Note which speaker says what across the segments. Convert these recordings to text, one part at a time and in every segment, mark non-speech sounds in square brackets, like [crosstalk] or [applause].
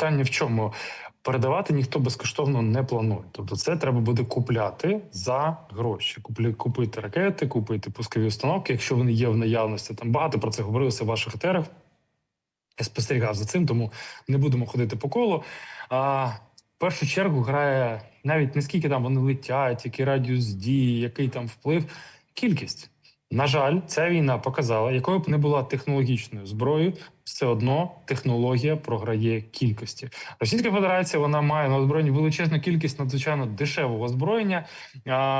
Speaker 1: питання в чому? Передавати ніхто безкоштовно не планує. Тобто, це треба буде купляти за гроші. Куплі, купити ракети, купити пускові установки, якщо вони є в наявності. Там багато про це говорилося в ваших етерах. Я спостерігав за цим, тому не будемо ходити по колу. А, в першу чергу грає навіть не скільки там вони летять, який радіус дії, який там вплив, кількість. На жаль, ця війна показала, якою б не була технологічною зброєю, все одно технологія програє кількості. Російська Федерація вона має на озброєнні величезну кількість надзвичайно дешевого озброєння,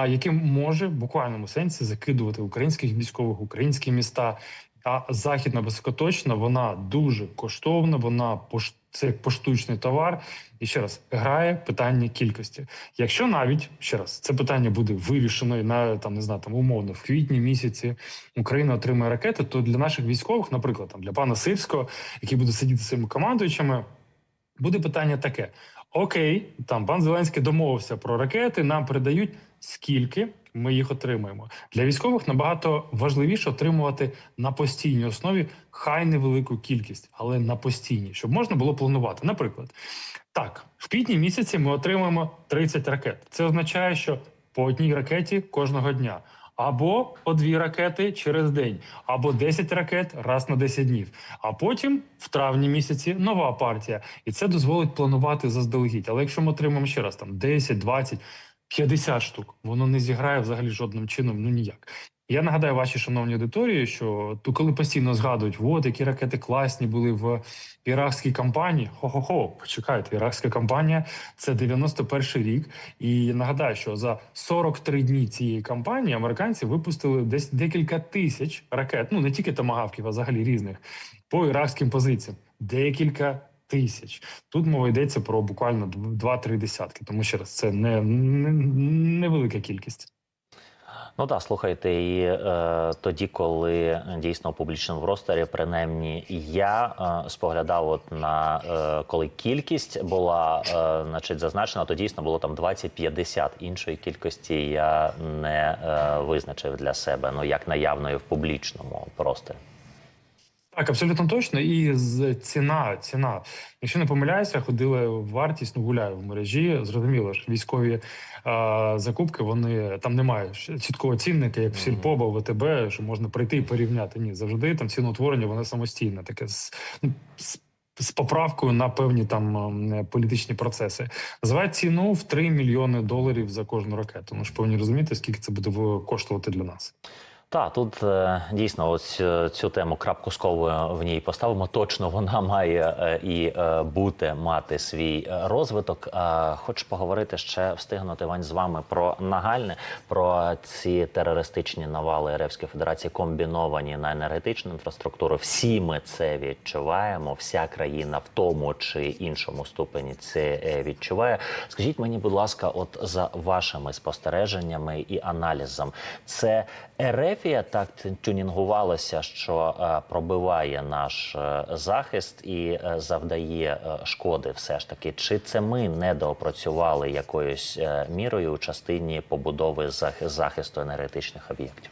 Speaker 1: яке може в буквальному сенсі закидувати українських військових, українські міста. А західна високоточна вона дуже коштовна. Вона пош... це як поштучний товар. І ще раз грає питання кількості. Якщо навіть ще раз це питання буде вирішено і на там не знаю, там умовно в квітні місяці Україна отримає ракети, то для наших військових, наприклад, там для пана Сирського, який буде сидіти цими командуючими, буде питання таке: Окей, там пан Зеленський домовився про ракети, нам передають скільки ми їх отримаємо. Для військових набагато важливіше отримувати на постійній основі хай невелику кількість, але на постійній, щоб можна було планувати. Наприклад, так, в квітні місяці ми отримаємо 30 ракет. Це означає, що по одній ракеті кожного дня. Або по дві ракети через день, або 10 ракет раз на 10 днів. А потім в травні місяці нова партія, і це дозволить планувати заздалегідь. Але якщо ми отримаємо ще раз там 10, 20, 50 штук, воно не зіграє взагалі жодним чином. Ну ніяк. Я нагадаю вашій шановній аудиторії, що то коли постійно згадують, от які ракети класні були в іракській кампанії. Хо-хо-хо, почекайте, іракська кампанія це 91-й рік. І нагадаю, що за 43 дні цієї кампанії американці випустили десь декілька тисяч ракет. Ну не тільки томагавків, а взагалі різних по іракським позиціям. Декілька тисяч. Тут мова йдеться про буквально 2-3 десятки. Тому ще раз це не, не невелика кількість.
Speaker 2: Ну так, слухайте, і е, тоді, коли дійсно у публічному просторі, принаймні я е, споглядав, от на е, коли кількість була е, значить, зазначена, то дійсно було там 20-50. Іншої кількості я не е, визначив для себе, ну як наявної в публічному просторі.
Speaker 1: Так, абсолютно точно. І з ціна, ціна. Якщо не помиляюся, ходили вартість, ну гуляю в мережі. Зрозуміло ж, військові а, закупки. Вони там немає чіткого цінника, як в Сільпо або в ВТБ, що можна прийти і порівняти. Ні, завжди там ціноутворення, воно самостійне, таке з. Ну, з з поправкою на певні там політичні процеси називають ціну в 3 мільйони доларів за кожну ракету. Ну ж повинні розуміти, скільки це буде коштувати для нас.
Speaker 2: Так, тут е, дійсно ось е, цю тему крапку сковою в ній поставимо. Точно вона має е, і бути мати свій розвиток. Хочу поговорити ще встигнути Вань з вами про нагальне, про ці терористичні навали Ревської Федерації, комбіновані на енергетичну інфраструктуру. Всі ми це відчуваємо. Вся країна в тому чи іншому ступені це відчуває. Скажіть мені, будь ласка, от за вашими спостереженнями і аналізом, це Ерефія так тюнінгувалася, що е, пробиває наш е, захист і е, завдає шкоди, все ж таки. Чи це ми недоопрацювали якоюсь мірою у частині побудови зах- захисту енергетичних об'єктів?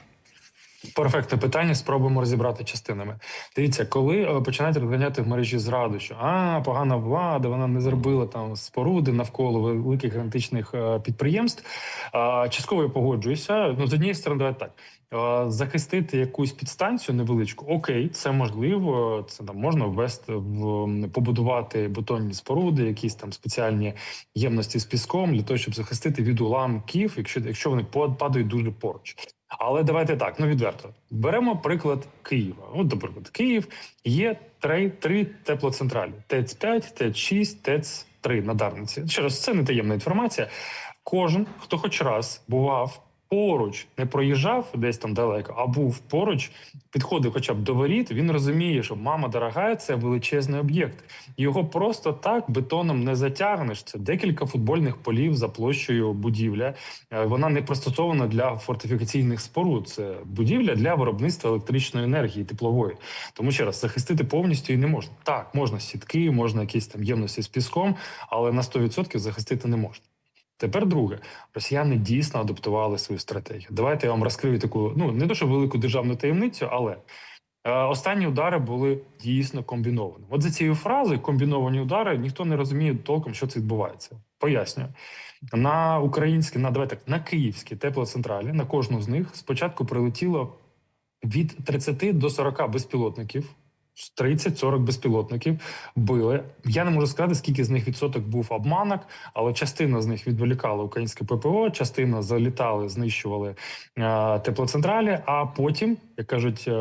Speaker 1: Перфектне питання. Спробуємо розібрати частинами. Дивіться, коли е, починають розганяти в мережі зраду, що а погана влада, вона не зробила там споруди навколо великих енергетичних е, підприємств. А, частково я погоджуюся. Ну з однієї сторони, давайте так. Захистити якусь підстанцію невеличку, окей, це можливо. Це там можна ввести в побудувати бетонні споруди, якісь там спеціальні ємності з піском для того, щоб захистити від уламків, якщо якщо вони пад- падають дуже поруч. Але давайте так, ну відверто беремо приклад Києва. От, наприклад, Київ є три, три теплоцентралі: ТЕЦ 5 ТЕЦ 6 ТЕЦ 3 на Дарниці. Ще раз, це не таємна інформація. Кожен, хто хоч раз бував поруч, не проїжджав десь там далеко, а був поруч, підходив хоча б до воріт, він розуміє, що мама дорога це величезний об'єкт. Його просто так бетоном не затягнеш. Це декілька футбольних полів за площею будівля. Е, Вона не пристосована для фортифікаційних споруд. Це будівля для виробництва електричної енергії, теплової. Тому ще раз захистити повністю і не можна. Так, можна сітки, можна якісь там ємності з піском, але на 100% захистити не можна. Тепер друге, росіяни дійсно адаптували свою стратегію. Давайте я вам розкрию таку, ну не що велику державну таємницю, але Е, Останні удари були дійсно комбіновані. От за цією фразою комбіновані удари ніхто не розуміє толком, що це відбувається. Пояснюю. На українські, на давайте так, на київські теплоцентралі, на кожну з них спочатку прилетіло від 30 до 40 безпілотників. 30-40 безпілотників били. Я не можу сказати, скільки з них відсоток був обманок, але частина з них відволікала українське ППО, частина залітали, знищували е, теплоцентралі. А потім, як кажуть, е,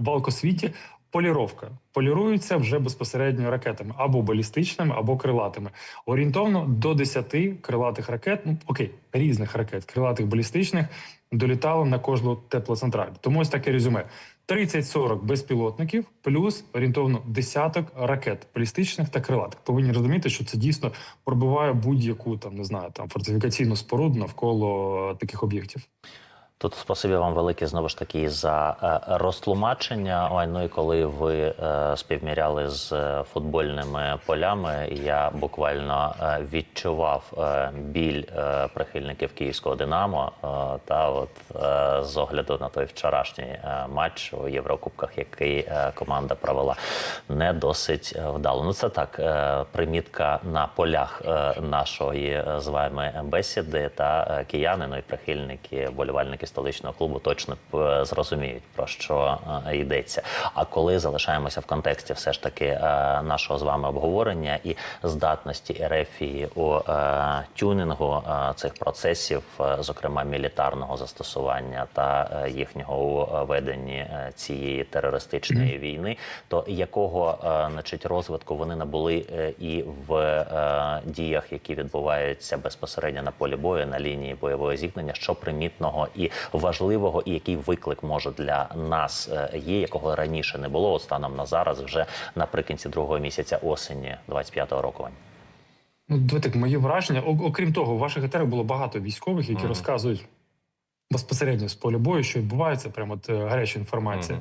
Speaker 1: в алкосвіті, поліровка поліруються вже безпосередньо ракетами або балістичними, або крилатими. Орієнтовно до 10 крилатих ракет, ну окей, різних ракет, крилатих балістичних, долітало на кожну теплоцентраль. Тому ось таке резюме. 30-40 безпілотників плюс орієнтовно десяток ракет балістичних та крилатих. Повинні розуміти, що це дійсно пробиває будь-яку там не знаю там фортифікаційну споруду навколо таких об'єктів.
Speaker 2: Тут спасибі вам велике знову ж таки за е, розтлумачення. Ой, ну і коли ви е, співміряли з е, футбольними полями, я буквально відчував біль прихильників київського Динамо. Та от з огляду на той вчорашній матч у Єврокубках, який команда провела, не досить вдало. Ну це так, примітка на полях нашої з вами бесіди та кияни, ну і прихильники, болівальники столичного клубу точно е, зрозуміють про що е, йдеться. А коли залишаємося в контексті, все ж таки е, нашого з вами обговорення і здатності Ерефії у тюнінгу цих процесів, зокрема мілітарного застосування та їхнього у веденні цієї терористичної війни, то якого значить розвитку вони набули і в діях, які відбуваються безпосередньо на полі бою на лінії бойового зіткнення, що примітного і важливого, і який виклик може для нас е, є, якого раніше не було станом на зараз, вже наприкінці другого місяця осені 25-го року.
Speaker 1: Ну, давайте так, моє враження. Окрім того, у ваших етерах було багато військових, які
Speaker 2: Мгм.
Speaker 1: розказують безпосередньо з поля бою, що відбувається, прямо от, е, гаряча інформація.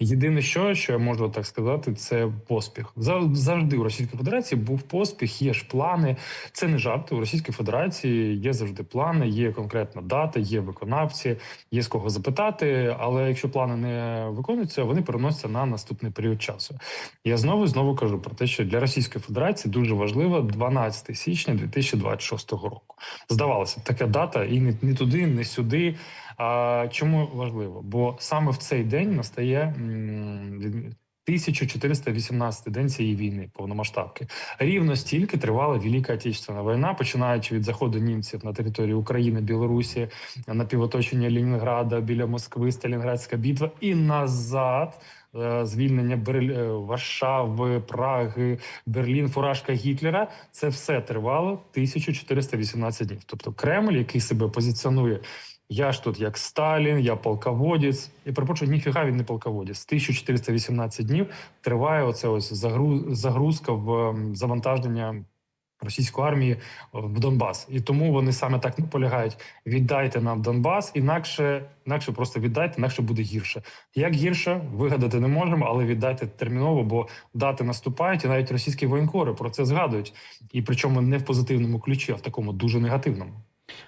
Speaker 1: Єдине, що, що я можу так сказати, це поспіх. Зав- Завжди у Російській Федерації був поспіх, є ж плани. Це не жарт. У Російській Федерації є завжди плани, є конкретна дата, є виконавці, є з кого запитати. Але якщо плани не виконуються, вони переносяться на наступний період часу. Я знову знову кажу про те, що для Російської Федерації дуже важливо 12 січня 2026 року. Здавалося, така дата, і не, не туди, не сюди. А чому важливо? Бо саме в цей день настає м, від- 1418 день цієї війни повномасштабки. Рівно стільки тривала Велика Отечественна війна, починаючи від заходу німців на територію України, Білорусі, на півоточення Ленінграда, біля Москви, Сталінградська битва і назад. е, Звільнення Берль... е, Варшави, Праги, Берлін, фуражка Гітлера це все тривало 1418 днів. Тобто Кремль, який себе позиціонує я ж тут як Сталін, я полководець. І перепрошую, ніфіга він не полководець. 1418 днів триває оце ось загруз, загрузка в ем, завантаження російської армії в Донбас. І тому вони саме так наполягають: віддайте нам Донбас, інакше, інакше просто віддайте, інакше буде гірше. Як гірше, вигадати не можемо, але віддайте терміново, бо дати наступають, і навіть російські воєнкори про це згадують. І причому не в позитивному ключі, а в такому дуже негативному.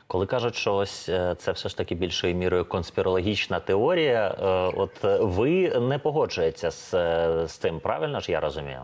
Speaker 2: Коли кажуть, що ось е, це все ж таки більшою мірою конспірологічна теорія, е, от е, ви не погоджуєтеся з, з цим, правильно ж я розумію?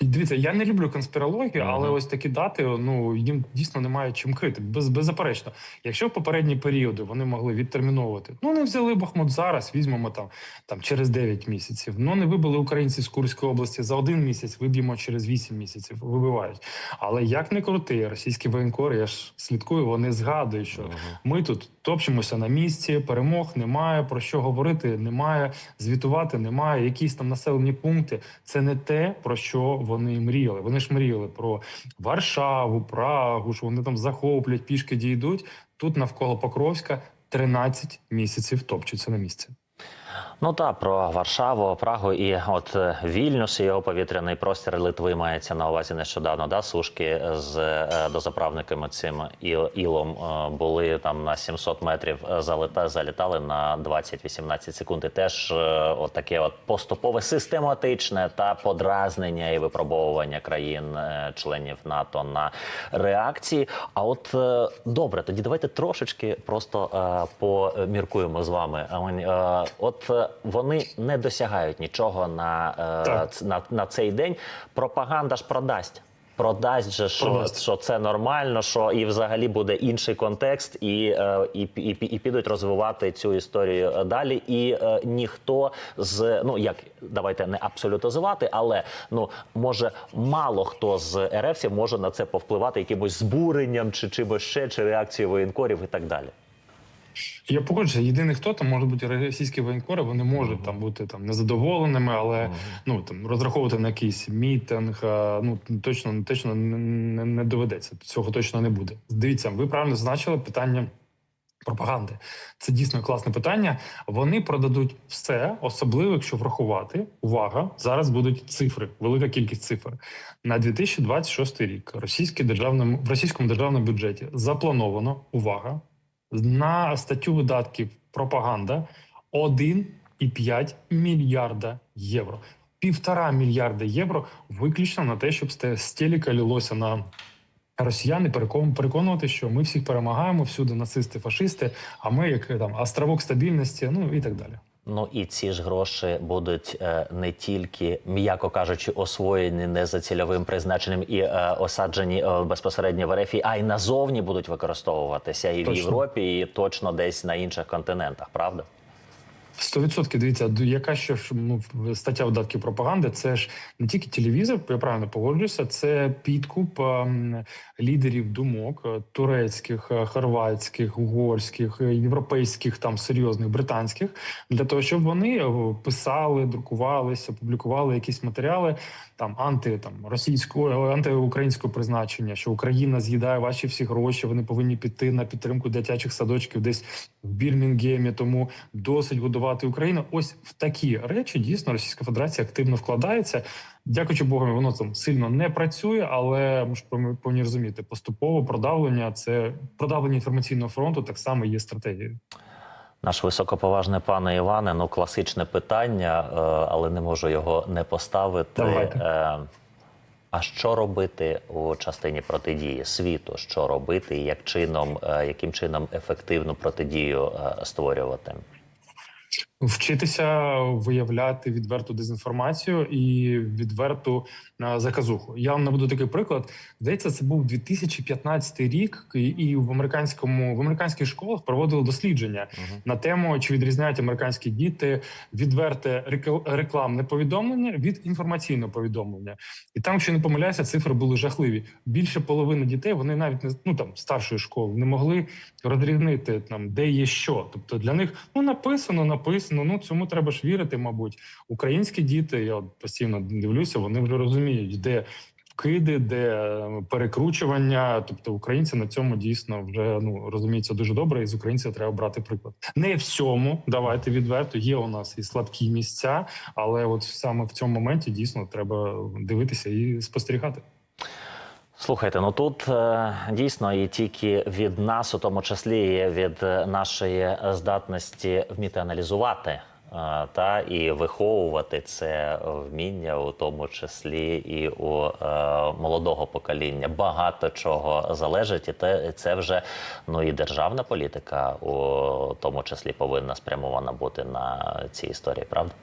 Speaker 1: Дивіться, я не люблю конспірологію,
Speaker 2: Ага.
Speaker 1: але ось такі дати ну їм дійсно немає чим крити. Без беззаперечно. Якщо в попередні періоди вони могли відтерміновувати, ну не взяли Бахмут зараз, візьмемо там там через 9 місяців. Ну не вибили українці з Курської області за один місяць, виб'ємо через 8 місяців. Вибивають. Але як не крути, російські воєнкори, я ж слідкую, вони згадують, що ми тут топчемося на місці, перемог немає, про що говорити немає, звітувати немає. Якісь там населені пункти. Це не те, про що вони мріяли. Вони ж мріяли про Варшаву, Прагу, що вони там захоплять, пішки дійдуть. Тут навколо Покровська 13 місяців топчуться на місці.
Speaker 2: Ну так, про Варшаву, Прагу і от е, Вільнюс і його повітряний простір Литви мається на увазі нещодавно. Да, сушки з е, дозаправниками цим іл- ілом е, були там на 700 метрів залета, залітали на 20-18 секунд. І теж от таке от поступове систематичне та подразнення і випробовування країн е, членів НАТО на реакції. А от добре, тоді давайте трошечки просто поміркуємо з вами. От вони не досягають нічого на, е, на, на цей день. Пропаганда ж продасть. Продасть же, що,
Speaker 1: Продасть.
Speaker 2: що це нормально, що і взагалі буде інший контекст, і, е, і, і, і підуть розвивати цю історію далі. І е, ніхто з ну як давайте не абсолютизувати, але ну може мало хто з РФів може на це повпливати якимось збуренням чи чимось ще, чи реакцією воєнкорів і так далі.
Speaker 1: Я погоджуюся, єдиний хто там може бути російські воєнкори, вони можуть там бути там незадоволеними, але ну там розраховувати на якийсь мітинг. Ну точно точно не, не, не доведеться. Цього точно не буде. Дивіться, ви правильно зазначили питання. Пропаганди це дійсно класне питання. Вони продадуть все, особливо якщо врахувати. Увага! Зараз будуть цифри, велика кількість цифр на 2026 рік. Російське державному в російському державному бюджеті заплановано увага на статтю видатків пропаганда 1,5 мільярда євро. Півтора мільярда євро виключно на те, щоб з телека лилося на росіяни, переконувати, що ми всіх перемагаємо, всюди нацисти, фашисти, а ми як там островок стабільності, ну і так далі.
Speaker 2: Ну і ці ж гроші будуть е, не тільки, м'яко кажучи, освоєні не за цільовим призначенням і е, осаджені е, безпосередньо в РФ, а й назовні будуть використовуватися і в Європі, і точно десь на інших континентах, правда?
Speaker 1: 100% дивіться, д- яка ще ну, стаття видатків пропаганди, це ж не тільки телевізор, я правильно погоджуюся, це підкуп ем, лідерів думок е, турецьких, е, хорватських, угорських, е, європейських, там серйозних британських, для того, щоб вони писали, друкувалися, публікували якісь матеріали там анти там російського антиукраїнського призначення, що Україна з'їдає ваші всі гроші, вони повинні піти на підтримку дитячих садочків десь в Бірмінгемі, тому досить годувати Україну. Ось в такі речі дійсно Російська Федерація активно вкладається. Дякуючи Богу, воно там сильно не працює, але ми ж повинні- розуміти, поступово продавлення це продавлення інформаційного фронту так само є стратегією.
Speaker 2: Наш високоповажний пане Іване, ну класичне питання, е, але не можу його не поставити.
Speaker 1: Давайте.
Speaker 2: Е, А що робити у частині протидії світу? Що робити, і як чином, е, яким чином ефективну протидію створювати?
Speaker 1: Вчитися виявляти відверту дезінформацію і відверту а, заказуху. Я вам наведу такий приклад. Здається, це був 2015 рік, і, в американському в американських школах проводили дослідження на тему, чи відрізняють американські діти відверте рекл- рекламне повідомлення від інформаційного повідомлення. І там, якщо не помиляюся, цифри були жахливі. Більше половини дітей вони навіть не ну там старшої школи не могли розрізнити там, де є що. Тобто для них ну написано, написано. Ну цьому треба ж вірити. Мабуть, українські діти. Я постійно дивлюся, вони вже розуміють, де. Вкиди, де е, перекручування, тобто українці на цьому дійсно вже ну розуміються дуже добре, і з українців треба брати приклад. Не всьому давайте відверто. Є у нас і слабкі місця, але от саме в цьому моменті дійсно треба дивитися і спостерігати.
Speaker 2: Слухайте, ну тут е, дійсно і тільки від нас, у тому числі і від нашої здатності вміти аналізувати е, та і виховувати це вміння, у тому числі і у е, молодого покоління. Багато чого залежить, і те це вже ну і державна політика, у тому числі повинна спрямована бути на ці історії, правда?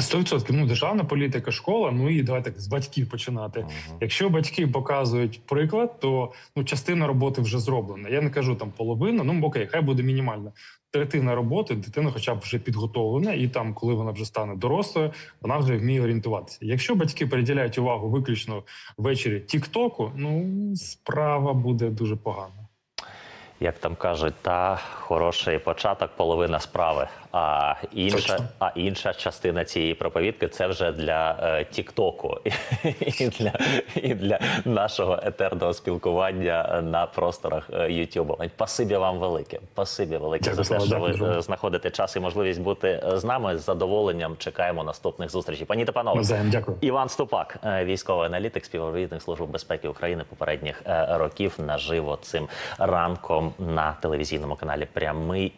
Speaker 1: 100%. Ну, державна політика, школа. Ну і давайте так з батьків починати. Якщо батьки показують приклад, то ну частина роботи вже зроблена. Я не кажу там половина. Ну окей, хай буде мінімальна. Третина роботи дитина, хоча б вже підготовлена, і там, коли вона вже стане дорослою, вона вже вміє орієнтуватися. Якщо батьки приділяють увагу виключно ввечері Тіктоку, ну справа буде дуже погана.
Speaker 2: Як там кажуть, та хороший початок, половина справи. А інша,
Speaker 1: Точно.
Speaker 2: а інша частина цієї проповідки це вже для е, Тіктоку [laughs] і для, і для нашого етерного спілкування на просторах е, Ютубу. Пасибі вам велике. Пасибі велике
Speaker 1: Дякую,
Speaker 2: за те, що ви
Speaker 1: дякую.
Speaker 2: е, знаходите час і можливість бути е, з нами. З задоволенням чекаємо наступних зустрічей. Пані та панове,
Speaker 1: дякую.
Speaker 2: Іван Ступак, військовий аналітик, співробітник Служби безпеки України попередніх років, наживо цим ранком на телевізійному каналі Прямий